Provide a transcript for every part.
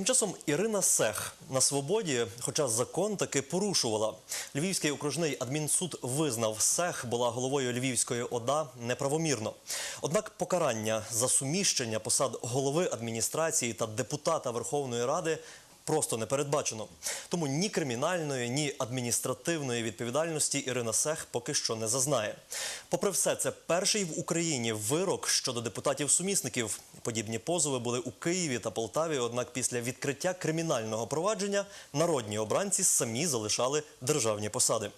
Тим часом Ірина Сех на свободі, хоча закон таки порушувала. Львівський окружний адмінсуд визнав, Сех була головою Львівської ОДА неправомірно. Однак покарання за суміщення посад голови адміністрації та депутата Верховної Ради просто не передбачено. Тому ні кримінальної, ні адміністративної відповідальності Ірина Сех поки що не зазнає. Попри все, це перший в Україні вирок щодо депутатів-сумісників. Подібні позови були у Києві та Полтаві. Однак після відкриття кримінального провадження народні обранці самі залишали державні посади.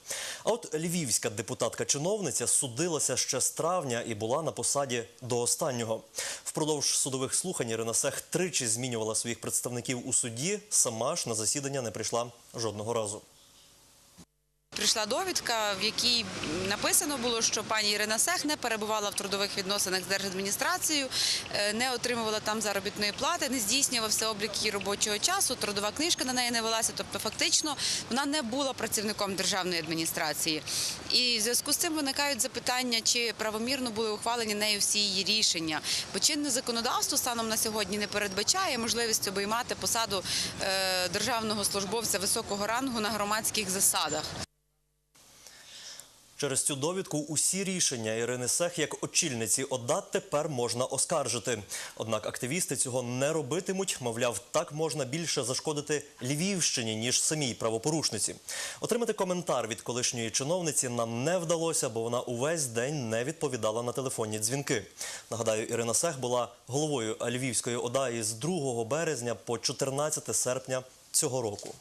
А от львівська депутатка-чиновниця судилася ще з травня і була на посаді до останнього. Впродовж судових слухань Ірина Сех тричі змінювала своїх представників у суді. Сама ж на засідання не прийшла жодного разу. Прийшла довідка, в якій написано було, що пані Ірина Сех не перебувала в трудових відносинах з держадміністрацією, е, не отримувала там заробітної плати, не здійснювався облік її робочого часу, трудова книжка на неї не велася. Тобто, фактично, вона не була працівником державної адміністрації. І в зв'язку з цим виникають запитання, чи правомірно були ухвалені нею всі її рішення. Бо чинне законодавство станом на сьогодні не передбачає можливість обіймати посаду е, державного службовця високого рангу на громадських засадах. Через цю довідку усі рішення Ірини Сех як очільниці ОДА тепер можна оскаржити. Однак активісти цього не робитимуть. Мовляв, так можна більше зашкодити Львівщині, ніж самій правопорушниці. Отримати коментар від колишньої чиновниці нам не вдалося, бо вона увесь день не відповідала на телефонні дзвінки. Нагадаю, Ірина Сех була головою Львівської ОДА із 2 березня по 14 серпня цього року.